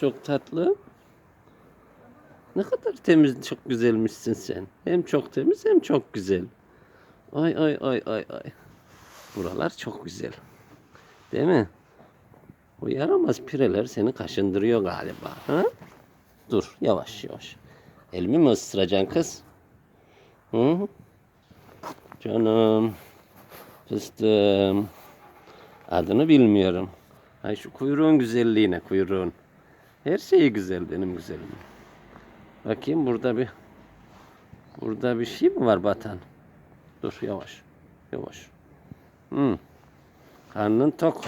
Çok tatlı. Ne kadar temiz, çok güzelmişsin sen. Hem çok temiz hem çok güzel. Ay ay ay ay ay. Buralar çok güzel. Değil mi? O yaramaz pireler seni kaşındırıyor galiba. Ha? Dur yavaş yavaş. Elimi mi ısıracaksın kız? Hı? Canım. Fıstığım. Adını bilmiyorum. Ay şu kuyruğun güzelliğine kuyruğun. Her şeyi güzel benim güzelim. Bakayım burada bir burada bir şey mi var batan? Dur yavaş. Yavaş. Hı. Karnın tok.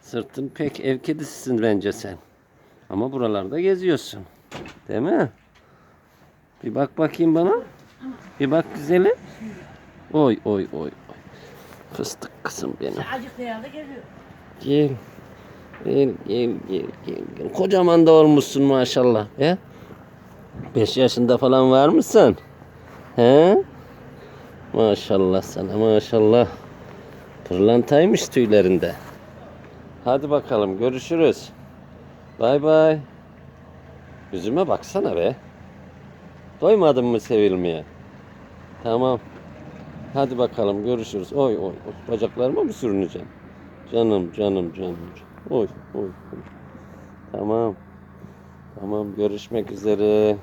Sırtın pek ev kedisisin bence sen. Ama buralarda geziyorsun. Değil mi? Bir bak bakayım bana. Bir bak güzelim. Oy oy oy oy. Fıstık kızım benim. Gel. Gel gel gel gel. gel. Kocaman da olmuşsun maşallah. He? Beş yaşında falan var mısın? He? Maşallah sana maşallah. Pırlantaymış tüylerinde. Hadi bakalım görüşürüz. Bay bay. Yüzüme baksana be. Doymadın mı sevilmeye? Tamam. Hadi bakalım görüşürüz. Oy oy. Bacaklarıma mı sürüneceğim? Canım canım canım. Oy oy oy. Tamam. Tamam görüşmek üzere.